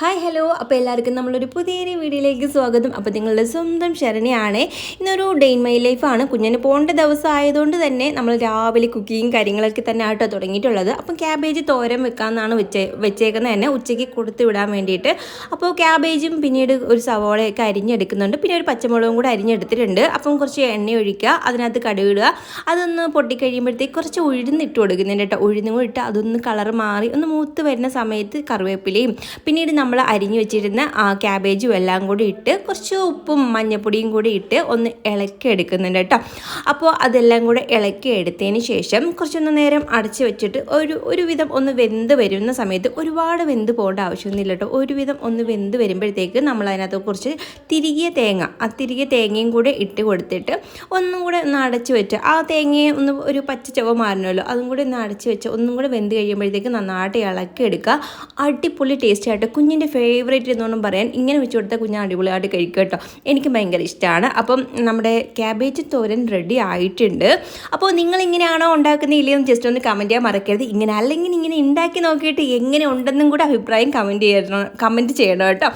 Hi hello അപ്പോൾ എല്ലാവർക്കും നമ്മളൊരു പുതിയൊരു വീഡിയോയിലേക്ക് സ്വാഗതം. അപ്പോൾ നിങ്ങളുടെ സ്വന്തം ശരണിയാണ്. ഇന്നൊരു ഡേ ഇൻ മൈ ലൈഫാണ് കുഞ്ഞിന് പോകേണ്ട ദിവസം ആയതുകൊണ്ട് തന്നെ നമ്മൾ രാവിലെ കുക്കിങ്ങും കാര്യങ്ങളൊക്കെ തന്നെ ആട്ടോ തുടങ്ങിയിട്ടുള്ളത്. അപ്പം ക്യാബേജ് തോരൻ വെക്കാമെന്നാണ് വെച്ചേ വെച്ചേക്കുന്നത് തന്നെ. ഉച്ചയ്ക്ക് കൊടുത്തു വിടാൻ വേണ്ടിയിട്ട്. അപ്പോൾ ക്യാബേജും പിന്നീട് ഒരു സവോളയൊക്കെ അരിഞ്ഞെടുക്കുന്നുണ്ട്. പിന്നെ ഒരു പച്ചമുളകും കൂടെ അരിഞ്ഞെടുത്തിട്ടുണ്ട്. അപ്പം കുറച്ച് എണ്ണ ഒഴിക്കുക അതിനകത്ത് കടുകിടുക അതൊന്ന് പൊട്ടിക്കഴിയുമ്പോഴത്തേക്ക് കുറച്ച് ഉഴുന്നിട്ട് കൊടുക്കുന്നുണ്ട് കേട്ടോ. ഉഴുന്നും കൂടി ഇട്ട് അതൊന്ന് കളർ മാറി ഒന്ന് മൂത്ത് വരുന്ന സമയത്ത് കറിവേപ്പിലയും പിന്നീട് നമ്മൾ അരിഞ്ഞു വെച്ചിരുന്ന ആ ക്യാബേജും എല്ലാം കൂടി ഇട്ട് കുറച്ച് ഉപ്പും മഞ്ഞപ്പൊടിയും കൂടി ഇട്ട് ഒന്ന് ഇളക്കി എടുക്കുന്നുണ്ട് കേട്ടോ. അപ്പോൾ അതെല്ലാം കൂടെ ഇളക്കി എടുത്തതിന് ശേഷം കുറച്ചൊന്ന് നേരം അടച്ച് വെച്ചിട്ട് ഒരു ഒരുവിധം ഒന്ന് വെന്ത് വരുന്ന സമയത്ത് ഒരുപാട് വെന്ത് പോകേണ്ട ആവശ്യമൊന്നുമില്ല കേട്ടോ. ഒരുവിധം ഒന്ന് വെന്ത് വരുമ്പോഴത്തേക്ക് നമ്മൾ അതിനകത്ത് കുറച്ച് തിരികിയ തേങ്ങ ആ തിരികിയ തേങ്ങയും കൂടെ ഇട്ട് കൊടുത്തിട്ട് ഒന്നും കൂടെ ഒന്ന് അടച്ച് വെച്ച് ആ തേങ്ങയെ ഒന്ന് ഒരു പച്ച ചുവ മാറണമല്ലോ അതും കൂടെ ഒന്ന് അടച്ച് വെച്ച് ഒന്നും കൂടെ വെന്ത് കഴിയുമ്പോഴത്തേക്ക് നന്നായിട്ട് ഇളക്കി എടുക്കുക. അടിപൊളി ടേസ്റ്റ് ആയിട്ട് കുഞ്ഞിന്റെ ഫേവറേറ്റ് എന്നൊന്നും പറയാൻ. ഇങ്ങനെ വെച്ച് കൊടുത്താൽ കുഞ്ഞ് അടിപൊളിയായിട്ട് കഴിക്കും കേട്ടോ. എനിക്ക് ഭയങ്കര ഇഷ്ടമാണ് അപ്പം നമ്മുടെ ക്യാബേജ് തോരൻ റെഡി ആയിട്ടുണ്ട്. അപ്പോൾ നിങ്ങൾ ഇങ്ങനെയാണോ ഉണ്ടാക്കുന്നത് ഇല്ലയെന്ന് ജസ്റ്റ് ഒന്ന് കമന്റ് ചെയ്യാൻ മറക്കരുത്. ഇങ്ങനെ അല്ലെങ്കിൽ ഇങ്ങനെ ഉണ്ടാക്കി നോക്കിയിട്ട് എങ്ങനെ ഉണ്ടെന്നും കൂടെ അഭിപ്രായം കമന്റ് ചെയ്യണം കമന്റ് ചെയ്യണം കേട്ടോ.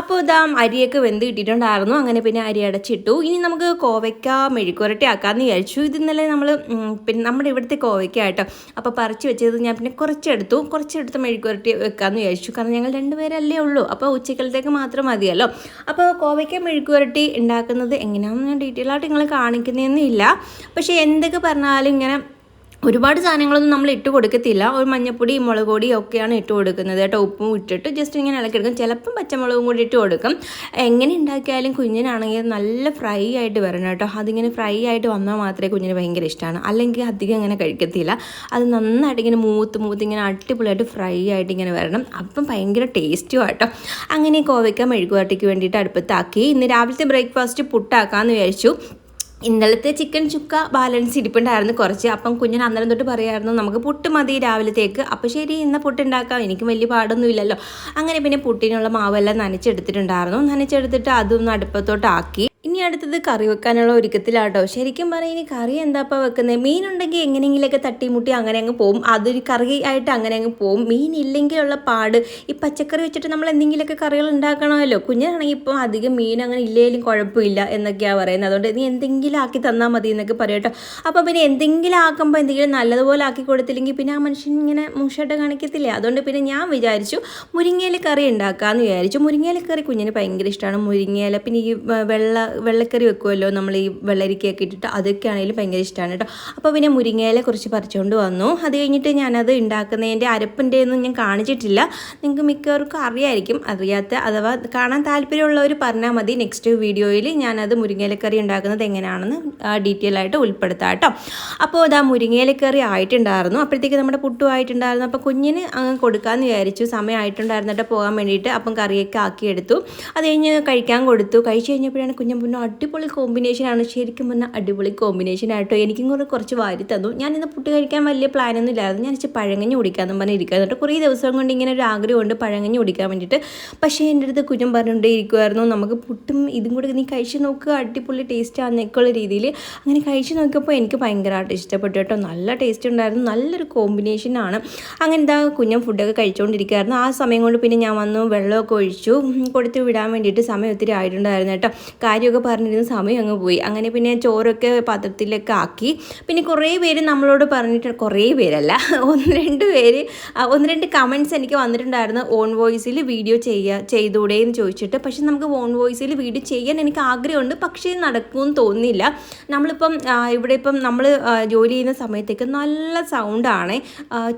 അപ്പോൾ ഇതാ അരിയൊക്കെ വെന്ത് കിട്ടിയിട്ടുണ്ടായിരുന്നു. അങ്ങനെ പിന്നെ അരി അടച്ചിട്ടു. ഇനി നമുക്ക് കോവയ്ക്ക മെഴുക്കുരട്ടി ആക്കാമെന്ന് വിചാരിച്ചു. ഇത് ഇന്നലെ നമ്മൾ പിന്നെ നമ്മുടെ ഇവിടുത്തെ കോവയ്ക്ക കേട്ടോ. അപ്പോൾ പറിച്ച് വെച്ചത് ഞാൻ പിന്നെ കുറച്ചെടുത്തു. കുറച്ചെടുത്ത് മെഴുക്കുരട്ടി വെക്കാമെന്ന് വിചാരിച്ചു. കാരണം ഞങ്ങൾ രണ്ടുപേരല്ലേ ഉള്ളൂ. അപ്പോൾ ഉച്ചക്കലത്തേക്ക് മാത്രം മതിയല്ലോ. അപ്പോൾ കോവയ്ക്ക മെഴുക്കുരട്ടി ഉണ്ടാക്കുന്നത് എങ്ങനെയാണെന്ന് ഞാൻ ഡീറ്റെയിൽ ആയിട്ട് നിങ്ങൾ കാണിക്കുന്നതെന്നില്ല പക്ഷേ എന്തൊക്കെ പറഞ്ഞാലും ഇങ്ങനെ ഒരുപാട് സാധനങ്ങളൊന്നും നമ്മൾ ഇട്ട് കൊടുക്കത്തില്ല. ഒരു മഞ്ഞപ്പൊടി മുളക് പൊടി ഒക്കെയാണ് ഇട്ട് കൊടുക്കുന്നത് കേട്ടോ. ഉപ്പും ഇട്ടിട്ട് ജസ്റ്റ് ഇങ്ങനെ ഇളക്കിയെടുക്കും. ചിലപ്പം പച്ചമുളകും കൂടി ഇട്ട് കൊടുക്കും. എങ്ങനെ ഉണ്ടാക്കിയാലും കുഞ്ഞിനാണെങ്കിൽ നല്ല ഫ്രൈ ആയിട്ട് വരണം കേട്ടോ. അതിങ്ങനെ ഫ്രൈ ആയിട്ട് വന്നാൽ മാത്രമേ കുഞ്ഞിന് ഭയങ്കര ഇഷ്ടമാണ്. അല്ലെങ്കിൽ അധികം അങ്ങനെ കഴിക്കത്തില്ല. അത് നന്നായിട്ട് ഇങ്ങനെ മൂത്ത് മൂത്ത് ഇങ്ങനെ അടിപൊളിയായിട്ട് ഫ്രൈ ആയിട്ട് ഇങ്ങനെ വരണം. അപ്പം ഭയങ്കര ടേസ്റ്റും ആട്ടോ. അങ്ങനെ കോവയ്ക്ക മെഴുകുവാട്ടിക്ക് വേണ്ടിയിട്ട് അടുപ്പത്താക്കി. ഇന്ന് രാവിലത്തെ ബ്രേക്ക്ഫാസ്റ്റ് പുട്ടാക്കാമെന്ന് വിചാരിച്ചു. ഇന്നലത്തെ ചിക്കൻ ചുക്ക ബാലൻസ് ഇരിപ്പുണ്ടായിരുന്നു കുറച്ച്. അപ്പം കുഞ്ഞിന് അന്നേരം തൊട്ട് പറയായിരുന്നു നമുക്ക് പുട്ട് മതി രാവിലത്തേക്ക്. അപ്പോൾ ശരി ഇന്ന പുട്ട് ഉണ്ടാക്കാം. എനിക്ക് വലിയ പാടൊന്നുമില്ലല്ലോ. അങ്ങനെ പിന്നെ പുട്ടിനുള്ള മാവെല്ലാം നനച്ചെടുത്തിട്ടുണ്ടായിരുന്നു. നനച്ചെടുത്തിട്ട് അതൊന്ന് അടുപ്പത്തോട്ട് ആക്കി ഇനി അടുത്തത് കറി വെക്കാനുള്ള ഒരുക്കത്തിലാട്ടോ. ശരിക്കും പറയാം ഇനി കറി എന്താപ്പോൾ വെക്കുന്നത് മീൻ മീനുണ്ടെങ്കിൽ എങ്ങനെയെങ്കിലുമൊക്കെ തട്ടിമുട്ടി അങ്ങനെ അങ്ങ് പോകും അതൊരു കറി ആയിട്ട് അങ്ങനെ അങ്ങ് പോകും മീൻ ഇല്ലെങ്കിലുള്ള പാട് ഈ പച്ചക്കറി വെച്ചിട്ട് നമ്മൾ എന്തെങ്കിലുമൊക്കെ കറികൾ ഉണ്ടാക്കണമല്ലോ. കുഞ്ഞാണെങ്കിൽ ഇപ്പോൾ അധികം മീൻ അങ്ങനെ ഇല്ലെങ്കിലും കുഴപ്പമില്ല എന്നൊക്കെയാണ് പറയുന്നത്. അതുകൊണ്ട് നീ എന്തെങ്കിലും ആക്കി തന്നാൽ മതി എന്നൊക്കെ പറയട്ടോ അപ്പോൾ പിന്നെ എന്തെങ്കിലും ആക്കുമ്പോൾ എന്തെങ്കിലും നല്ലതുപോലെ ആക്കി കൊടുത്തില്ലെങ്കിൽ പിന്നെ ആ മനുഷ്യൻ ഇങ്ങനെ മൂഷായിട്ട് കാണിക്കത്തില്ലേ? അതുകൊണ്ട് പിന്നെ ഞാൻ വിചാരിച്ചു മുരിങ്ങയില കറി ഉണ്ടാക്കാമെന്ന് വിചാരിച്ചു. മുരിങ്ങയില കറി കുഞ്ഞിന് ഭയങ്കര ഇഷ്ടമാണ്. മുരിങ്ങയില പിന്നെ ഈ വെള്ള വെള്ളക്കറി വെക്കുമല്ലോ നമ്മൾ ഈ വെള്ളരിക്കയൊക്കെ ഇട്ടിട്ട് അതൊക്കെ ആണെങ്കിലും ഭയങ്കര ഇഷ്ടമാണ് കേട്ടോ. അപ്പോൾ പിന്നെ മുരിങ്ങയില കുറച്ച് പറിച്ചുകൊണ്ട് വന്നു. അത് കഴിഞ്ഞിട്ട് ഞാനത് ഉണ്ടാക്കുന്നതിന്റെ അരപ്പിന്റെ ഒന്നും ഞാൻ കാണിച്ചിട്ടില്ല. നിങ്ങൾക്ക് മിക്കവർക്കും അറിയായിരിക്കും. അറിയാത്ത അഥവാ കാണാൻ താല്പര്യമുള്ളവർ പറഞ്ഞാൽ മതി. നെക്സ്റ്റ് വീഡിയോയിൽ ഞാനത് മുരിങ്ങയിലക്കറി ഉണ്ടാക്കുന്നത് എങ്ങനെയാണെന്ന് ഡീറ്റെയിൽ ആയിട്ട് ഉൾപ്പെടുത്താം കേട്ടോ. അപ്പോൾ അതാ മുരിങ്ങയിലക്കറി ആയിട്ടുണ്ടായിരുന്നു. അപ്പോഴത്തേക്ക് നമ്മുടെ പുട്ടു ആയിട്ടുണ്ടായിരുന്നു. അപ്പോൾ കുഞ്ഞിന് അങ്ങ് കൊടുക്കാമെന്ന് വിചാരിച്ചു. സമയമായിട്ടുണ്ടായിരുന്നിട്ട് പോകാൻ വേണ്ടിയിട്ട് അപ്പം കറിയൊക്കെ ആക്കിയെടുത്തു. അത് കഴിഞ്ഞ് കഴിക്കാൻ കൊടുത്തു. കഴിച്ചു കഴിഞ്ഞപ്പോഴാണ് കുഞ്ഞൻ പിന്നെ അടിപൊളി കോമ്പിനേഷനാണ് ശരിക്കും പറഞ്ഞാൽ അടിപൊളി കോമ്പിനേഷൻ ആയിട്ടോ എനിക്കും കൂടെ കുറച്ച് വാരി തന്നു. ഞാൻ ഇന്ന് പുട്ട് കഴിക്കാൻ വലിയ പ്ലാനൊന്നും ഇല്ലായിരുന്നു. ഞാൻ ഇച്ചിരി പഴങ്ങഞ്ഞ് കുടിക്കാമെന്ന് പറഞ്ഞ് ഇരിക്കുക എന്നിട്ട് കുറേ ദിവസം കൊണ്ട് ഇങ്ങനെ ഒരു ആഗ്രഹമുണ്ട് പഴങ്ങഞ്ഞ് കുടിക്കാൻ വേണ്ടിയിട്ട്. പക്ഷേ എന്റെ അടുത്ത് കുഞ്ഞൻ പറഞ്ഞുകൊണ്ടേ ഇരിക്കുമായിരുന്നു നമുക്ക് പുട്ടും ഇതും കൂടെ നീ കഴിച്ച് നോക്കുക അടിപൊളി ടേസ്റ്റ് ആണെന്നൊക്കെയുള്ള രീതിയിൽ. അങ്ങനെ കഴിച്ച് നോക്കിയപ്പോൾ എനിക്ക് ഭയങ്കരമായിട്ട് ഇഷ്ടപ്പെട്ടു കേട്ടോ. നല്ല ടേസ്റ്റ് ഉണ്ടായിരുന്നു. നല്ലൊരു കോമ്പിനേഷനാണ് അങ്ങനെ എന്താ കുഞ്ഞൻ ഫുഡൊക്കെ കഴിച്ചുകൊണ്ടിരിക്കുകയായിരുന്നു ആ സമയം കൊണ്ട് പിന്നെ ഞാൻ വന്നു വെള്ളമൊക്കെ ഒഴിച്ചു. കൊടുത്ത് വിടാൻ വേണ്ടിയിട്ട് സമയം ഒത്തിരി ആയിട്ടുണ്ടായിരുന്നു കേട്ടോ. കാര്യമൊക്കെ പറഞ്ഞിരുന്ന സമയം അങ്ങ് പോയി. അങ്ങനെ പിന്നെ ചോറൊക്കെ പാത്രത്തിലൊക്കെ ആക്കി. പിന്നെ കുറേ പേര് നമ്മളോട് പറഞ്ഞിട്ട് കുറേ പേരല്ല ഒന്ന് രണ്ട് പേര് ഒന്ന് രണ്ട് കമന്റ്സ് എനിക്ക് വന്നിട്ടുണ്ടായിരുന്നു. ഓൺ വോയിസിൽ വീഡിയോ ചെയ്യുക ചെയ്തൂടെ എന്ന് ചോദിച്ചിട്ട്. പക്ഷെ നമുക്ക് ഓൺ വോയിസിൽ വീഡിയോ ചെയ്യാൻ എനിക്ക് ആഗ്രഹമുണ്ട്. പക്ഷേ നടക്കുമെന്ന് തോന്നുന്നില്ല. നമ്മളിപ്പം ഇവിടെ ഇപ്പം നമ്മൾ ജോലി ചെയ്യുന്ന സമയത്തേക്ക് നല്ല സൗണ്ടാണ്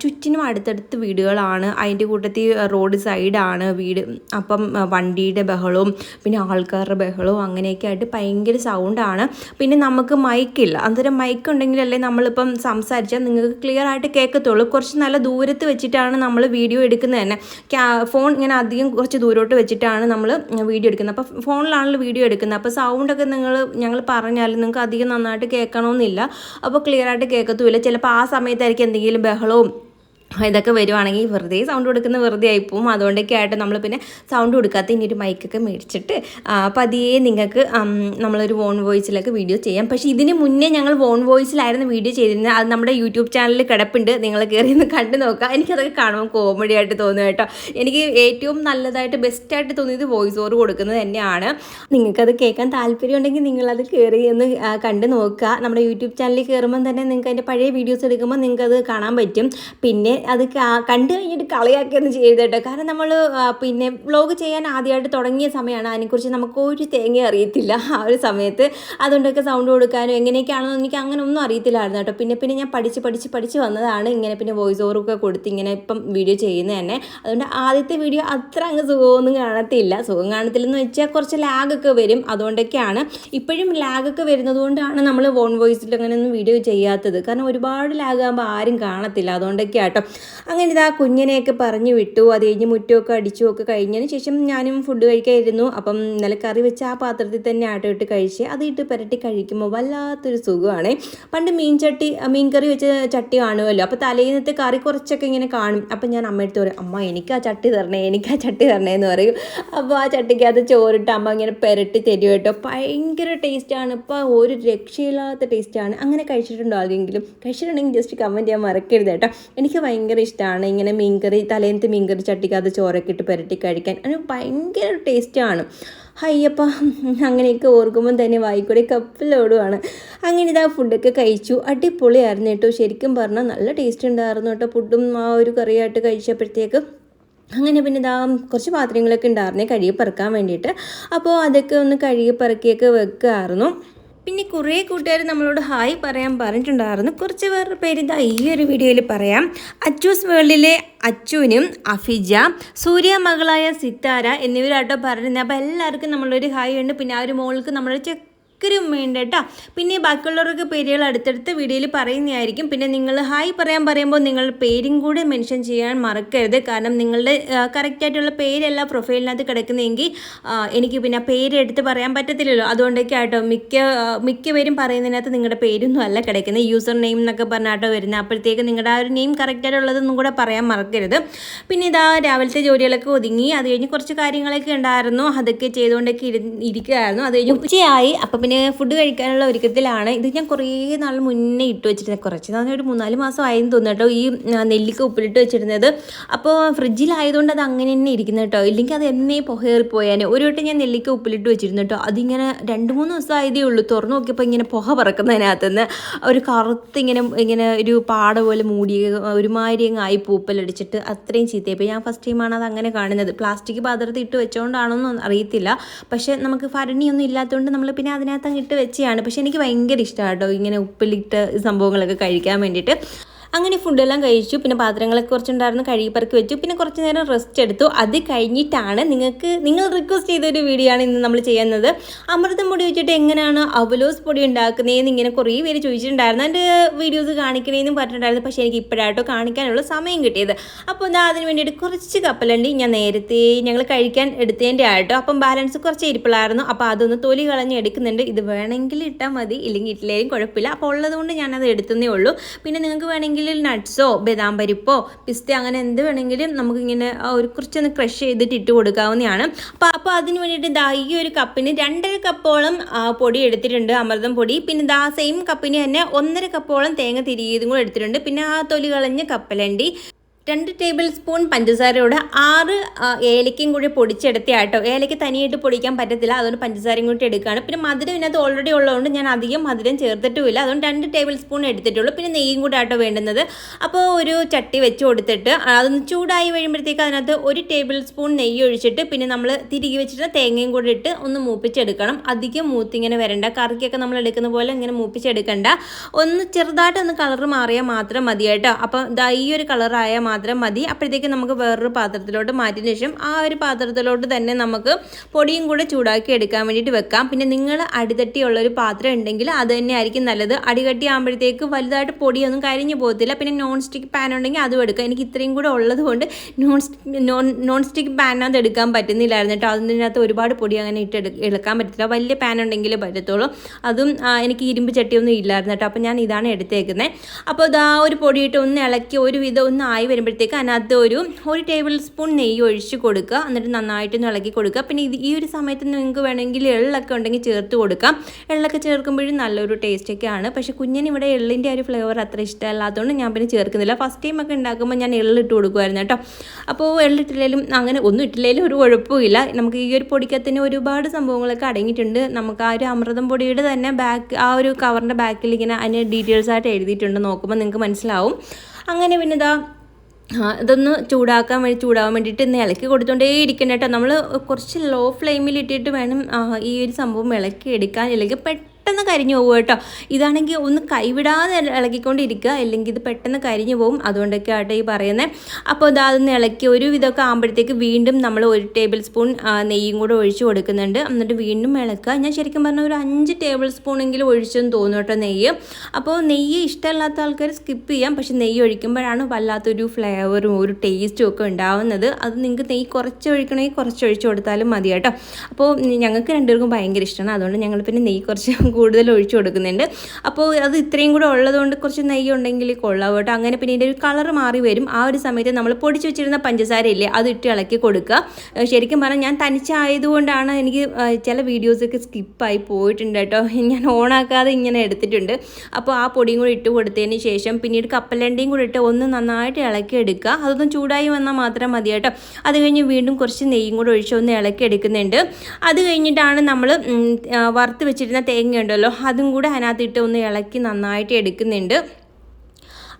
ചുറ്റിനും അടുത്തടുത്ത് വീടുകളാണ്. അതിന്റെ കൂട്ടത്തിൽ റോഡ് സൈഡാണ് വീട്. അപ്പം വണ്ടിയുടെ ബഹളവും പിന്നെ ആൾക്കാരുടെ ബഹളവും അങ്ങനെയൊക്കെ ആയിട്ട് ഭയങ്കര സൗണ്ടാണ് പിന്നെ നമുക്ക് മൈക്കില്ല അന്നേരം മൈക്ക് ഉണ്ടെങ്കിലല്ലേ നമ്മളിപ്പം സംസാരിച്ചാൽ നിങ്ങൾക്ക് ക്ലിയർ ആയിട്ട് കേൾക്കത്തുള്ളൂ കുറച്ച് നല്ല ദൂരത്ത് വെച്ചിട്ടാണ് നമ്മൾ വീഡിയോ എടുക്കുന്നത് തന്നെ. ഫോൺ ഇങ്ങനെ അധികം കുറച്ച് ദൂരോട്ട് വെച്ചിട്ടാണ് നമ്മൾ വീഡിയോ എടുക്കുന്നത്. അപ്പോൾ ഫോണിലാണല്ലോ വീഡിയോ എടുക്കുന്നത്. അപ്പോൾ സൗണ്ടൊക്കെ നിങ്ങൾ ഞങ്ങൾ പറഞ്ഞാൽ നിങ്ങൾക്ക് അധികം നന്നായിട്ട് കേൾക്കണമെന്നില്ല. അപ്പോൾ ക്ലിയർ ആയിട്ട് കേൾക്കത്തുമില്ല. ചിലപ്പോൾ ആ സമയത്തായിരിക്കും എന്തെങ്കിലും ബഹളവും ഇതൊക്കെ വരുവാണെങ്കിൽ വെറുതെ സൗണ്ട് കൊടുക്കുന്ന വെറുതെ ആയിപ്പോവും. അതുകൊണ്ടൊക്കെ ആയിട്ട് നമ്മൾ പിന്നെ സൗണ്ട് കൊടുക്കാത്ത ഇനി ഒരു മൈക്കൊക്കെ മേടിച്ചിട്ട് പതിയെ നിങ്ങൾക്ക് നമ്മളൊരു വോൺ വോയിസിലൊക്കെ വീഡിയോ ചെയ്യാം. പക്ഷേ ഇതിന് മുന്നേ ഞങ്ങൾ വോൺ വോയിസിലായിരുന്നു വീഡിയോ ചെയ്തിരുന്നത്. അത് നമ്മുടെ യൂട്യൂബ് ചാനലിൽ കിടപ്പുണ്ട്. നിങ്ങൾ കയറി ഒന്ന് കണ്ടു നോക്കുക എനിക്കതൊക്കെ കാണുമ്പോൾ കോമഡി ആയിട്ട് തോന്നുക കേട്ടോ. എനിക്ക് ഏറ്റവും നല്ലതായിട്ട് ബെസ്റ്റായിട്ട് തോന്നിയത് വോയിസ് ഓവർ കൊടുക്കുന്നത് തന്നെയാണ്. നിങ്ങൾക്കത് കേൾക്കാൻ താല്പര്യം ഉണ്ടെങ്കിൽ നിങ്ങളത് കയറി ഒന്ന് കണ്ടു നോക്കുക നമ്മുടെ യൂട്യൂബ് ചാനലിൽ കയറുമ്പോൾ തന്നെ നിങ്ങൾക്ക് അതിന്റെ പഴയ വീഡിയോസ് എടുക്കുമ്പോൾ നിങ്ങൾക്കത് കാണാൻ പറ്റും. പിന്നെ അത് കണ്ടു കഴിഞ്ഞിട്ട് കളിയാക്കിയൊന്നും ചെയ്യരുത് കേട്ടോ കാരണം നമ്മൾ പിന്നെ വ്ളോഗ് ചെയ്യാൻ ആദ്യമായിട്ട് തുടങ്ങിയ സമയമാണ്. അതിനെക്കുറിച്ച് നമുക്ക് ഒരു തേങ്ങ അറിയത്തില്ല ആ ഒരു സമയത്ത്. അതുകൊണ്ടൊക്കെ സൗണ്ട് കൊടുക്കാനും എങ്ങനെയൊക്കെയാണെന്ന് എനിക്ക് അങ്ങനെ ഒന്നും അറിയത്തില്ലായിരുന്നു കേട്ടോ. പിന്നെ പിന്നെ ഞാൻ പഠിച്ച് പഠിച്ച് പഠിച്ച് വന്നതാണ്. ഇങ്ങനെ പിന്നെ വോയിസ് ഓവറൊക്കെ കൊടുത്ത് ഇങ്ങനെ ഇപ്പം വീഡിയോ ചെയ്യുന്നത് തന്നെ. അതുകൊണ്ട് ആദ്യത്തെ വീഡിയോ അത്ര അങ്ങ് സുഖമൊന്നും കാണത്തില്ല. സുഖം കാണത്തില്ലെന്ന് വെച്ചാൽ കുറച്ച് ലാഗൊക്കെ വരും. അതുകൊണ്ടൊക്കെയാണ് ഇപ്പോഴും ലാഗൊക്കെ വരുന്നത് കൊണ്ടാണ് നമ്മൾ വോൺ വോയിസിൽ അങ്ങനെയൊന്നും വീഡിയോ ചെയ്യാത്തത്. കാരണം ഒരുപാട് ലാഗാകുമ്പോൾ ആരും കാണത്തില്ല. അതുകൊണ്ടൊക്കെ ആട്ടോ അങ്ങനെ ഇതാ കുഞ്ഞിനെയൊക്കെ പറഞ്ഞു വിട്ടു. അത് കഴിഞ്ഞ് മുറ്റമൊക്കെ അടിച്ചു ഒക്കെ കഴിഞ്ഞതിന് ശേഷം ഞാനും ഫുഡ് കഴിക്കായിരുന്നു. അപ്പം ഇന്നലെ കറി വെച്ച ആ പാത്രത്തിൽ തന്നെ ആട്ടോ ഇട്ട് കഴിച്ച് അത് ഇട്ട് പുരട്ടി കഴിക്കുമ്പോൾ വല്ലാത്തൊരു സുഖമാണ്. പണ്ട് മീൻ ചട്ടി മീൻ കറി വെച്ച ചട്ടി കാണുമല്ലോ. അപ്പോൾ തലേന്നത്തെ കറി കുറച്ചൊക്കെ ഇങ്ങനെ കാണും. അപ്പം ഞാൻ അമ്മയടുത്ത് പറയും അമ്മ എനിക്ക് ആ ചട്ടി തരണേ എനിക്ക് ആ ചട്ടി തരണേ എന്ന് പറയും. അപ്പോൾ ആ ചട്ടിക്കകത്ത് ചോറിട്ട് അമ്മ ഇങ്ങനെ പുരട്ടി തരും കേട്ടോ. ഭയങ്കര ടേസ്റ്റാണ് ഇപ്പോൾ ഒരു രക്ഷയില്ലാത്ത ടേസ്റ്റാണ് അങ്ങനെ കഴിച്ചിട്ടുണ്ടോ ആരെങ്കിലും? കഴിച്ചിട്ടുണ്ടെങ്കിൽ ജസ്റ്റ് കമന്റ് ചെയ്യാൻ മറക്കരുത് കേട്ടോ. എനിക്ക് ഭയങ്കര ഇഷ്ടമാണ് ഇങ്ങനെ മീൻകറി തലേന്നത്തെ മീൻകറി ചട്ടിക്കകത്ത് ചോറൊക്കെ ഇട്ട് പുരട്ടി കഴിക്കാൻ. അതിന് ഭയങ്കര ടേസ്റ്റാണ് അയ്യപ്പ അങ്ങനെയൊക്കെ ഓർക്കുമ്പോൾ തന്നെ വായിക്കൂടെ കപ്പിലോടുവാണ് അങ്ങനെ ഇതാ ഫുഡൊക്കെ കഴിച്ചു. അടിപൊളിയായിരുന്നു കേട്ടോ. ശരിക്കും പറഞ്ഞാൽ നല്ല ടേസ്റ്റ് ഉണ്ടായിരുന്നു കേട്ടോ. ഫുഡും ആ ഒരു കറിയായിട്ട് കഴിച്ചപ്പോഴത്തേക്ക്. അങ്ങനെ പിന്നെ ഇതാ കുറച്ച് പാത്രങ്ങളൊക്കെ ഉണ്ടായിരുന്നേ കഴുകി പെറുക്കാൻ വേണ്ടിയിട്ട്. അപ്പോൾ അതൊക്കെ ഒന്ന് കഴുകി പെറുക്കിയൊക്കെ വെക്കുമായിരുന്നു പിന്നെ കുറേ കൂട്ടുകാർ നമ്മളോട് ഹായ് പറയാൻ പറഞ്ഞിട്ടുണ്ടായിരുന്നു. കുറച്ച് പേരുടെ പേര് ഇതാ ഈ ഒരു വീഡിയോയിൽ പറയാം. അച്ചൂസ് വേൾഡിലെ അച്ചുവിനും അഫിജ സൂര്യ മകളായ സിത്താര എന്നിവരാട്ടോ പറഞ്ഞിരുന്നത്. അപ്പോൾ എല്ലാവർക്കും നമ്മളൊരു ഹായ് ഉണ്ട്. പിന്നെ ആ ഒരു മോൾക്ക് നമ്മളൊരു ചെക്ക് ഒരിക്കലും വേണ്ട കേട്ടോ പിന്നെ ബാക്കിയുള്ളവർക്ക് പേരുകൾ അടുത്തടുത്ത വീഡിയോയിൽ പറയുന്നതായിരിക്കും. പിന്നെ നിങ്ങൾ ഹായ് പറയാൻ പറയുമ്പോൾ നിങ്ങൾ പേരും കൂടെ മെൻഷൻ ചെയ്യാൻ മറക്കരുത്. കാരണം നിങ്ങളുടെ കറക്റ്റായിട്ടുള്ള പേരല്ല പ്രൊഫൈലിനകത്ത് കിടക്കുന്നതെങ്കിൽ എനിക്ക് പിന്നെ പേരെടുത്ത് പറയാൻ പറ്റത്തില്ലല്ലോ. അതുകൊണ്ടൊക്കെ ആട്ടോ മിക്ക മിക്ക പേരും പറയുന്നതിനകത്ത് നിങ്ങളുടെ പേരൊന്നും അല്ല കിടക്കുന്നത്. യൂസർ നെയിം എന്നൊക്കെ പറഞ്ഞാട്ടോ വരുന്നത്. അപ്പോഴത്തേക്ക് നിങ്ങളുടെ ആ ഒരു നെയിം കറക്റ്റായിട്ടുള്ളതൊന്നും കൂടെ പറയാൻ മറക്കരുത്. പിന്നെ ഇതാ രാവിലത്തെ ജോലികളൊക്കെ ഒതുങ്ങി. അത് കഴിഞ്ഞ് കുറച്ച് കാര്യങ്ങളൊക്കെ ഉണ്ടായിരുന്നു. അതൊക്കെ ചെയ്തുകൊണ്ടൊക്കെ ഇരു ഇരിക്കുകയായിരുന്നു. അത് കഴിഞ്ഞ് ഉച്ചയായി. അപ്പം പിന്നെ ഫുഡ് കഴിക്കാനുള്ള ഒരുക്കത്തിലാണ്. ഇത് ഞാൻ കുറേ നാൾ മുന്നേ ഇട്ട് വെച്ചിരുന്നത് കുറച്ച് നാൾ ഒരു മൂന്നാൽ മാസം ആയെന്ന് തോന്നുന്നു കേട്ടോ ഈ നെല്ലിക്ക ഉപ്പിലിട്ട് വെച്ചിരുന്നത്. അപ്പോൾ ഫ്രിഡ്ജിലായതുകൊണ്ട് അത് അങ്ങനെ തന്നെ ഇരിക്കുന്നത് കേട്ടോ. ഇല്ലെങ്കിൽ അത് എന്നേ പുകയേറിപ്പോയാനെ ഒരു വട്ടം ഞാൻ നെല്ലിക്ക ഉപ്പിലിട്ട് വെച്ചിരുന്നു കേട്ടോ. അതിങ്ങനെ രണ്ട് മൂന്ന് ദിവസം ആയതേ ഉള്ളൂ. തുറന്നു നോക്കിയപ്പോൾ ഇങ്ങനെ പുക പറക്കുന്നതിനകത്തുനിന്ന് ഒരു കറുത്ത് ഇങ്ങനെ ഇങ്ങനെ ഒരു പാട പോലെ മൂടി ഒരുമാതിരി അങ്ങ് ആയി പൂപ്പലടിച്ചിട്ട് അത്രയും ചീത്തയപ്പോൾ ഞാൻ ഫസ്റ്റ് ടൈമാണ് അത് അങ്ങനെ കാണുന്നത്. പ്ലാസ്റ്റിക് പാത്രത്തിൽ ഇട്ട് വെച്ചോണ്ടാണോന്നും അറിയത്തില്ല. പക്ഷേ നമുക്ക് ഭരണിയൊന്നും ഇല്ലാത്തതുകൊണ്ട് നമ്മൾ പിന്നെ അതിനകത്ത് അങ്ങ് ഇട്ട് വെച്ചതാണ് പക്ഷേ എനിക്ക് ഭയങ്കര ഇഷ്ടമാണ് കേട്ടോ ഇങ്ങനെ ഉപ്പിലിട്ട് സംഭവങ്ങളൊക്കെ കഴിക്കാൻ വേണ്ടിയിട്ട്. അങ്ങനെ ഫുഡെല്ലാം കഴിച്ചു. പിന്നെ പാത്രങ്ങളൊക്കെ കുറച്ചുണ്ടായിരുന്നു. കഴുകി പറക്കി വെച്ചു. പിന്നെ കുറച്ച് നേരം റെസ്റ്റ് എടുത്തു. അത് കഴിഞ്ഞിട്ടാണ് നിങ്ങൾക്ക് നിങ്ങൾ റിക്വസ്റ്റ് ചെയ്തൊരു വീഡിയോ ആണ് ഇന്ന് നമ്മൾ ചെയ്യുന്നത്. അമൃതം പൊടി വെച്ചിട്ട് എങ്ങനെയാണ് അവലോസ് പൊടി ഉണ്ടാക്കുന്നതെന്ന് ഇങ്ങനെ കുറേ പേര് ചോദിച്ചിട്ടുണ്ടായിരുന്നു. എന്റെ വീഡിയോസ് കാണിക്കണേന്നും പറഞ്ഞിട്ടുണ്ടായിരുന്നു. പക്ഷേ എനിക്ക് ഇപ്പോഴായിട്ടോ കാണിക്കാനുള്ള സമയം കിട്ടിയത്. അപ്പോൾ എന്താ അതിന് വേണ്ടിയിട്ട് കുറച്ച് കപ്പലണ്ടി ഞാൻ നേരത്തെ ഞങ്ങൾ കഴിക്കാൻ എടുത്തതിന്റെ ആയിട്ടോ അപ്പം ബാലൻസ് കുറച്ച് ഇരിപ്പിളായിരുന്നു. അപ്പോൾ അതൊന്ന് തൊലി കളഞ്ഞ് എടുക്കുന്നുണ്ട്. ഇത് വേണമെങ്കിൽ ഇട്ടാൽ മതി. ഇല്ലെങ്കിൽ ഇട്ടില്ലെങ്കിലും കുഴപ്പമില്ല. അപ്പോൾ ഉള്ളതുകൊണ്ട് ഞാനത് എടുത്തതേ ഉള്ളൂ. പിന്നെ നിങ്ങൾക്ക് വേണമെങ്കിൽ നട്ട്സോ ബദാം പരിപ്പോ പിസ്ത അങ്ങനെ എന്ത് വേണമെങ്കിലും നമുക്കിങ്ങനെ ഒരു കുറച്ചൊന്ന് ക്രഷ് ചെയ്തിട്ട് ഇട്ട് കൊടുക്കാവുന്നതാണ്. അപ്പോൾ അപ്പോൾ അതിന് വേണ്ടിയിട്ട് ദാ ഈ ഒരു കപ്പിന് രണ്ടര കപ്പോളം പൊടി എടുത്തിട്ടുണ്ട് അമൃതം പൊടി. പിന്നെ ദാ സെയിം കപ്പിന് തന്നെ ഒന്നര കപ്പോളം തേങ്ങ തിരിയതും കൂടെ എടുത്തിട്ടുണ്ട്. പിന്നെ ആ തൊലി കളഞ്ഞ കപ്പലണ്ടി. രണ്ട് ടേബിൾ സ്പൂൺ പഞ്ചസാരയോട് ആറ് ഏലക്കയും കൂടി പൊടിച്ചെടുത്ത ആട്ടോ ഏലക്ക തനിയായിട്ട് പൊടിക്കാൻ പറ്റത്തില്ല അതുകൊണ്ട് പഞ്ചസാരയും കൂടി എടുക്കുകയാണ് പിന്നെ മധുരം ഇതിനകത്ത് ഓൾറെഡി ഉള്ളതുകൊണ്ട് ഞാൻ അധികം മധുരം ചേർത്തിട്ടുമില്ല. അതുകൊണ്ട് രണ്ട് ടേബിൾ സ്പൂൺ എടുത്തിട്ടുള്ളൂ. പിന്നെ നെയ്യും കൂടെ ആട്ടോ വേണ്ടുന്നത്. അപ്പോൾ ഒരു ചട്ടി വെച്ച് കൊടുത്തിട്ട് അതൊന്ന് ചൂടായി കഴിയുമ്പോഴത്തേക്ക് അതിനകത്ത് ഒരു ടേബിൾ സ്പൂൺ നെയ്യ് ഒഴിച്ചിട്ട് പിന്നെ നമ്മൾ തിരികെ വെച്ചിട്ട് തേങ്ങയും കൂടി ഇട്ട് ഒന്ന് മൂപ്പിച്ചെടുക്കണം. അധികം മൂത്തിങ്ങനെ വരണ്ട. കറിക്കൊക്കെ നമ്മൾ എടുക്കുന്ന പോലെ ഇങ്ങനെ മൂപ്പിച്ചെടുക്കണ്ട. ഒന്ന് ചെറുതായിട്ട് ഒന്ന് കളർ മാറിയാൽ മാത്രം മതി അപ്പോൾ അപ്പം ഈ ഒരു കളറായാൽ മാത്രം മാത്രം മതി. അപ്പോഴത്തേക്ക് നമുക്ക് വേറൊരു പാത്രത്തിലോട്ട് മാറ്റിയതിന് ശേഷം ആ ഒരു പാത്രത്തിലോട്ട് തന്നെ നമുക്ക് പൊടിയും കൂടെ ചൂടാക്കി എടുക്കാൻ വേണ്ടിയിട്ട് വെക്കാം. പിന്നെ നിങ്ങൾ അടിതട്ടിയുള്ള ഒരു പാത്രം ഉണ്ടെങ്കിൽ അത് തന്നെ ആയിരിക്കും നല്ലത്. അടികട്ടി ആകുമ്പോഴത്തേക്ക് വലുതായിട്ട് പൊടിയൊന്നും കരിഞ്ഞു പോകത്തില്ല. പിന്നെ നോൺ സ്റ്റിക്ക് പാൻ ഉണ്ടെങ്കിൽ അതും എടുക്കാം. എനിക്ക് ഇത്രയും കൂടെ ഉള്ളത് കൊണ്ട് നോൺ നോൺ നോൺ സ്റ്റിക്ക് പാനകത്ത് എടുക്കാൻ പറ്റുന്നില്ലായിരുന്നു കേട്ടോ. അതിനകത്ത് ഒരുപാട് പൊടി അങ്ങനെ ഇട്ട് എടു- എടുക്കാൻ പറ്റത്തില്ല. വലിയ പാൻ ഉണ്ടെങ്കിൽ പറ്റത്തുള്ളൂ. അതും എനിക്ക് ഇരുമ്പ് ചട്ടിയൊന്നും ഇല്ലായിരുന്നു കേട്ടോ. അപ്പോൾ ഞാൻ ഇതാണ് എടുത്തേക്കുന്നത് അപ്പോൾ ഇതാ ഒരു പൊടിയിട്ട് ഒന്ന് ഇളക്കി ഒരു വിധം ഒന്ന് ആയി അതിനകത്ത് ഒരു ഒരു ടേബിൾ സ്പൂൺ നെയ്യ് ഒഴിച്ച് കൊടുക്കുക. എന്നിട്ട് നന്നായിട്ടൊന്ന് ഇളക്കി കൊടുക്കുക. പിന്നെ ഇത് ഈ ഒരു സമയത്ത് നിങ്ങൾക്ക് വേണമെങ്കിൽ എള്ളൊക്കെ ഉണ്ടെങ്കിൽ ചേർത്ത് കൊടുക്കാം. എള്ളൊക്കെ ചേർക്കുമ്പോഴും നല്ലൊരു ടേസ്റ്റൊക്കെയാണ് പക്ഷേ കുഞ്ഞിന് ഇവിടെ എള്ളിന്റെ ഒരു ഫ്ലേവർ അത്ര ഇഷ്ടമല്ലാത്തതുകൊണ്ട് ഞാൻ പിന്നെ ചേർക്കുന്നില്ല. ഫസ്റ്റ് ടൈം ഒക്കെ ഉണ്ടാക്കുമ്പോൾ ഞാൻ എള്ളിട്ട് കൊടുക്കുമായിരുന്നു കേട്ടോ. അപ്പോൾ എള്ളിട്ടില്ലെങ്കിലും അങ്ങനെ ഒന്നും ഇട്ടില്ലെങ്കിലും ഒരു കുഴപ്പമില്ല നമുക്ക് ഈ ഒരു പൊടിക്കത്തിന് ഒരുപാട് സംഭവങ്ങളൊക്കെ അടങ്ങിയിട്ടുണ്ട്. നമുക്ക് ആ ഒരു അമൃതം പൊടിയുടെ തന്നെ ബാക്ക് ആ ഒരു കവറിന്റെ ബാക്കിൽ ഇങ്ങനെ അതിന് ഡീറ്റെയിൽസ് ആയിട്ട് എഴുതിയിട്ടുണ്ട്. നോക്കുമ്പോൾ നിങ്ങൾക്ക് മനസ്സിലാവും. അങ്ങനെ പിന്നെ ഇതാ ഇതൊന്ന് ചൂടാക്കാൻ വേണ്ടി ചൂടാവാൻ വേണ്ടിയിട്ട് ഇന്ന് ഇളക്കി കൊടുത്തോണ്ടേ ഇരിക്കണം കേട്ടോ നമ്മൾ കുറച്ച് ലോ ഫ്ലെയിമിൽ ഇട്ടിട്ട് വേണം ഈ ഒരു സംഭവം ഇളക്കി എടുക്കാൻ. ഇല്ലെങ്കിൽ പെട്ടെന്ന് കരിഞ്ഞു പോകും കേട്ടോ. ഇതാണെങ്കിൽ ഒന്ന് കൈവിടാതെ ഇളകിക്കൊണ്ടിരിക്കുക. അല്ലെങ്കിൽ ഇത് പെട്ടെന്ന് കരിഞ്ഞു പോകും അതുകൊണ്ടൊക്കെ ആട്ടെ ഈ പറയുന്നത് അപ്പോൾ ഇതാ അതൊന്ന് ഇളക്കി ഒരു വിധമൊക്കെ ആകുമ്പോഴത്തേക്ക് വീണ്ടും നമ്മൾ ഒരു ടേബിൾ സ്പൂൺ നെയ്യും കൂടെ ഒഴിച്ച് കൊടുക്കുന്നുണ്ട്. എന്നിട്ട് വീണ്ടും ഇളക്കുക. ഞാൻ ശരിക്കും പറഞ്ഞാൽ ഒരു അഞ്ച് ടേബിൾ സ്പൂണെങ്കിലും ഒഴിച്ചെന്ന് തോന്നുന്നു കേട്ടോ നെയ്യ്. അപ്പോൾ നെയ്യ് ഇഷ്ടമല്ലാത്ത ആൾക്കാർ സ്കിപ്പ് ചെയ്യാം. പക്ഷെ നെയ്യ് ഒഴിക്കുമ്പോഴാണ് വല്ലാത്തൊരു ഫ്ലേവറും ഒരു ടേസ്റ്റും ഒക്കെ ഉണ്ടാവുന്നത്. അത് നിങ്ങൾക്ക് നെയ്യ് കുറച്ച് ഒഴിക്കണമെങ്കിൽ കുറച്ച് ഒഴിച്ച് കൊടുത്താലും മതി കേട്ടോ. അപ്പോൾ ഞങ്ങൾക്ക് രണ്ടുപേർക്കും ഭയങ്കര ഇഷ്ടമാണ്. അതുകൊണ്ട് ഞങ്ങൾ പിന്നെ നെയ്യ് കുറച്ച് കൂടുതൽ ഒഴിച്ചു കൊടുക്കുന്നുണ്ട്. അപ്പോൾ അത് ഇത്രയും കൂടെ ഉള്ളതുകൊണ്ട് കുറച്ച് നെയ്യ് ഉണ്ടെങ്കിൽ കൊള്ളാം കേട്ടോ. അങ്ങനെ പിന്നെ ഇതിന്റെ ഒരു കളർ മാറി വരും. ആ ഒരു സമയത്ത് നമ്മൾ പൊടിച്ച് വെച്ചിരുന്ന പഞ്ചസാര ഇല്ലേ അത് ഇട്ട് ഇളക്കി കൊടുക്കുക. ശരിക്കും പറഞ്ഞാൽ ഞാൻ തനിച്ചായതുകൊണ്ടാണ് എനിക്ക് ചില വീഡിയോസൊക്കെ സ്കിപ്പായി പോയിട്ടുണ്ട് കേട്ടോ. ഞാൻ ഓണാക്കാതെ ഇങ്ങനെ എടുത്തിട്ടുണ്ട്. അപ്പോൾ ആ പൊടിയും കൂടി ഇട്ട് കൊടുത്തതിന് ശേഷം പിന്നീട് കപ്പലണ്ടിയും കൂടി ഇട്ട് ഒന്ന് നന്നായിട്ട് ഇളക്കി എടുക്കുക. അതൊന്നും ചൂടായി വന്നാൽ മാത്രം മതി കേട്ടോ. അത് കഴിഞ്ഞ് വീണ്ടും കുറച്ച് നെയ്യും കൂടെ ഒഴിച്ച് ഒന്ന് ഇളക്കി എടുക്കുന്നുണ്ട്. അത് കഴിഞ്ഞിട്ടാണ് നമ്മൾ വറുത്ത് വെച്ചിരുന്ന തേങ്ങ ഉണ്ടല്ലോ. അതും കൂടെ അതിനകത്തിട്ട് ഒന്ന് ഇളക്കി നന്നായിട്ട് എടുക്കുന്നുണ്ട്.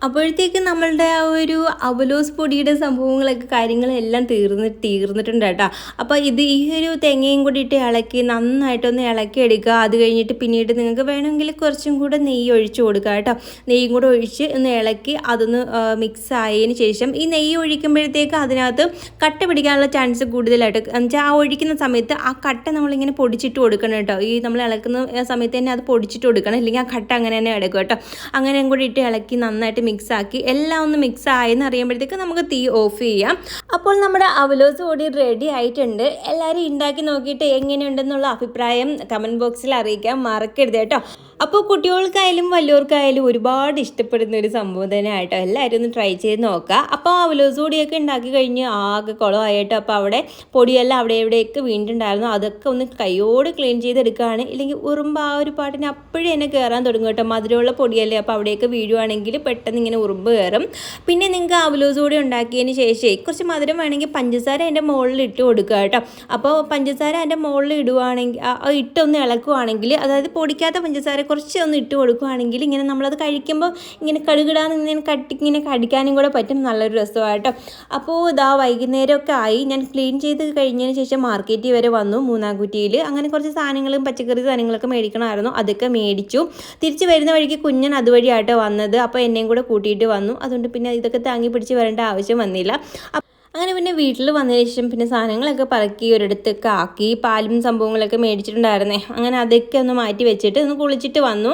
അപ്പോഴത്തേക്ക് നമ്മളുടെ ആ ഒരു അവലോസ് പൊടിയുടെ സംഭവങ്ങളൊക്കെ കാര്യങ്ങളെല്ലാം തീർന്ന് തീർന്നിട്ടുണ്ട് കേട്ടോ. അപ്പോൾ ഇത് ഈ ഒരു തേങ്ങയും കൂടി ഇട്ട് ഇളക്കി നന്നായിട്ടൊന്ന് ഇളക്കി എടുക്കുക അത് കഴിഞ്ഞിട്ട് പിന്നീട് നിങ്ങൾക്ക് വേണമെങ്കിൽ കുറച്ചും കൂടെ നെയ്യ് ഒഴിച്ച് കൊടുക്കുക കേട്ടോ. നെയ്യും കൂടെ ഒഴിച്ച് ഒന്ന് ഇളക്കി അതൊന്ന് മിക്സ് ആയതിന് ശേഷം ഈ നെയ്യ് ഒഴിക്കുമ്പോഴത്തേക്ക് അതിനകത്ത് കട്ട പിടിക്കാനുള്ള ചാൻസ് കൂടുതലായിട്ട്. എന്നുവെച്ചാൽ ആ ഒഴിക്കുന്ന സമയത്ത് ആ കട്ട നമ്മളിങ്ങനെ പൊടിച്ചിട്ട് കൊടുക്കണം കേട്ടോ. ഈ നമ്മൾ ഇളക്കുന്ന സമയത്ത് തന്നെ അത് പൊടിച്ചിട്ട് കൊടുക്കണം. അല്ലെങ്കിൽ ആ കട്ട അങ്ങനെ തന്നെ എടുക്കും കേട്ടോ. അങ്ങനെയും കൂടി ഇട്ട് ഇളക്കി നന്നായിട്ട് മിക്സ് ആക്കി എല്ലാം ഒന്ന് മിക്സ് ആയെന്ന് അറിയുമ്പോഴത്തേക്ക് നമുക്ക് തീ ഓഫ് ചെയ്യാം. അപ്പോൾ നമ്മുടെ അവലോസ് പൊടി റെഡി ആയിട്ടുണ്ട്. എല്ലാവരും ഉണ്ടാക്കി നോക്കിയിട്ട് എങ്ങനെയുണ്ടെന്നുള്ള അഭിപ്രായം കമന്റ് ബോക്സിൽ അറിയിക്കാൻ മറക്കരുത് കേട്ടോ. അപ്പോൾ കുട്ടികൾക്കായാലും വലിയവർക്കായാലും ഒരുപാട് ഇഷ്ടപ്പെടുന്ന ഒരു സംഭവം തന്നെ ആയിട്ടോ എല്ലാവരും ഒന്ന് ട്രൈ ചെയ്ത് നോക്കുക അപ്പോൾ അവലോസ് പൊടിയൊക്കെ ഉണ്ടാക്കി കഴിഞ്ഞ് ആകെ കുളമായിട്ടോ. അപ്പോൾ അവിടെ പൊടിയെല്ലാം അവിടെ എവിടെയൊക്കെ വീണിട്ടുണ്ടായിരുന്നു. അതൊക്കെ ഒന്ന് കൈയോട് ക്ലീൻ ചെയ്തെടുക്കുകയാണ് ഇല്ലെങ്കിൽ ഉറുമ്പ് ആ ഒരു പാട്ടിന് അപ്പോഴേ തന്നെ കയറാൻ തുടങ്ങും കേട്ടോ. മധുരമുള്ള പൊടിയല്ലേ? അപ്പോൾ അവിടെയൊക്കെ വീഴുവാണെങ്കിൽ പെട്ടെന്ന് ഇങ്ങനെ ഉറുമ്പ് കയറും പിന്നെ നിങ്ങൾക്ക് അവലോസ് പൊടി ഉണ്ടാക്കിയതിന് ശേഷം കുറച്ച് മധുരം വേണമെങ്കിൽ പഞ്ചസാര അതിന്റെ മുകളിൽ ഇട്ട് കൊടുക്കുക കേട്ടോ. അപ്പോൾ പഞ്ചസാര അതിന്റെ മുകളിൽ ഇടുവാണെങ്കിൽ ഇട്ടൊന്ന് ഇളക്കുവാണെങ്കിൽ അതായത് പൊടിക്കാത്ത പഞ്ചസാര കുറച്ച് ഒന്ന് ഇട്ട് കൊടുക്കുവാണെങ്കിൽ ഇങ്ങനെ നമ്മളത് കഴിക്കുമ്പോൾ ഇങ്ങനെ കടുകിടാന്ന് ഇങ്ങനെ കട്ടി ഇങ്ങനെ കടിക്കാനും കൂടെ പറ്റും. നല്ലൊരു രസമായിട്ടോ. അപ്പോൾ ഇതാ വൈകുന്നേരമൊക്കെ ആയി. ഞാൻ ക്ലീൻ ചെയ്ത് കഴിഞ്ഞതിന് ശേഷം മാർക്കറ്റിൽ വരെ വന്നു മൂന്നാം കുറ്റിയിൽ. അങ്ങനെ കുറച്ച് സാധനങ്ങളും പച്ചക്കറി സാധനങ്ങളൊക്കെ മേടിക്കണമായിരുന്നു. അതൊക്കെ മേടിച്ചു. തിരിച്ച് വരുന്ന വഴിക്ക് കുഞ്ഞൻ അതുവഴിയായിട്ട് വന്നത്. അപ്പോൾ എന്നെയും കൂടെ കൂട്ടിയിട്ട് വന്നു. അതുകൊണ്ട് പിന്നെ ഇതൊക്കെ താങ്ങി പിടിച്ച് വരേണ്ട ആവശ്യം വന്നില്ല. അങ്ങനെ പിന്നെ വീട്ടിൽ വന്നതിന് ശേഷം പിന്നെ സാധനങ്ങളൊക്കെ പറക്കി ഒരിടത്തൊക്കെ ആക്കി പാലും സംഭവങ്ങളൊക്കെ മേടിച്ചിട്ടുണ്ടായിരുന്നേ. അങ്ങനെ അതൊക്കെ ഒന്ന് മാറ്റി വെച്ചിട്ട് ഒന്ന് കുളിച്ചിട്ട് വന്നു.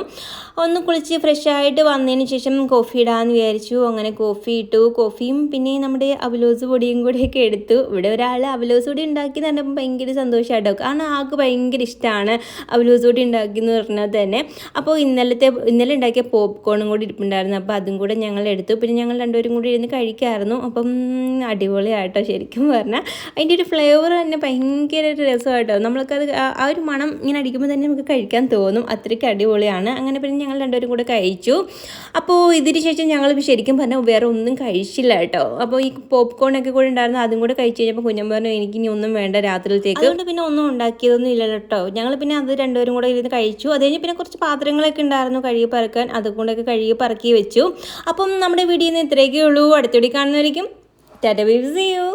ഒന്ന് കുളിച്ച് ഫ്രഷ് ആയിട്ട് വന്നതിന് ശേഷം കോഫി ഇടാമെന്ന് വിചാരിച്ചു. അങ്ങനെ കോഫി ഇട്ടു. കോഫിയും പിന്നെ നമ്മുടെ അവലോസ് പൊടിയും കൂടെയൊക്കെ എടുത്തു. ഇവിടെ ഒരാൾ അവലോസ് പൊടി ഉണ്ടാക്കി പറഞ്ഞപ്പോൾ ഭയങ്കര സന്തോഷമായിട്ടോ കാരണം ആൾക്ക് ഭയങ്കര ഇഷ്ടമാണ് അവലോസ് പൊടി ഉണ്ടാക്കി എന്ന് പറഞ്ഞാൽ തന്നെ. അപ്പോൾ ഇന്നലത്തെ ഇന്നലെ ഉണ്ടാക്കിയ പോപ്കോണും കൂടി ഇരിപ്പുണ്ടായിരുന്നു. അപ്പോൾ അതും കൂടെ ഞങ്ങൾ എടുത്തു. പിന്നെ ഞങ്ങൾ രണ്ടുപേരും കൂടി ഇരുന്ന് കഴിക്കായിരുന്നു. അപ്പം അടിപൊളിയായിട്ടോ ശരിക്കും പറഞ്ഞാൽ. അതിന്റെ ഒരു ഫ്ലേവർ തന്നെ ഭയങ്കര രസമായിട്ടോ നമ്മൾക്കത് ആ ഒരു മണം ഇങ്ങനെ അടിക്കുമ്പോൾ തന്നെ നമുക്ക് കഴിക്കാൻ തോന്നും. അത്രയ്ക്ക് അടിപൊളിയാണ്. അങ്ങനെ പിന്നെ ഞങ്ങൾ രണ്ടുപേരും കൂടെ കഴിച്ചു. അപ്പോൾ ഇതിന് ശേഷം ഞങ്ങൾ ശരിക്കും പറഞ്ഞാൽ വേറെ ഒന്നും കഴിച്ചില്ല കേട്ടോ. അപ്പോൾ ഈ പോപ്കോൺ ഒക്കെ കൂടെ ഉണ്ടായിരുന്നു അതും കൂടെ കഴിച്ച് കഴിഞ്ഞപ്പോൾ കുഞ്ഞൻ പറഞ്ഞു എനിക്ക് ഇനി ഒന്നും വേണ്ട രാത്രിയിലത്തേക്ക് അതുകൊണ്ട് പിന്നെ ഒന്നും ഉണ്ടാക്കിയതൊന്നും ഇല്ല കേട്ടോ. ഞങ്ങൾ പിന്നെ അത് രണ്ടുപേരും കൂടെ ഇരുന്ന് കഴിച്ചു. അത് കഴിഞ്ഞ് പിന്നെ കുറച്ച് പാത്രങ്ങളൊക്കെ ഉണ്ടായിരുന്നു കഴുകി പറക്കാൻ. അതുകൊണ്ടൊക്കെ കഴുകി പറക്കി വെച്ചു. അപ്പം നമ്മുടെ വീഡിയോ ഇന്ന് ഇത്രയൊക്കെ ഉള്ളൂ. അടുത്തടി കാണുന്നവരിക്കും ടാറ്റ ബൈ സി യു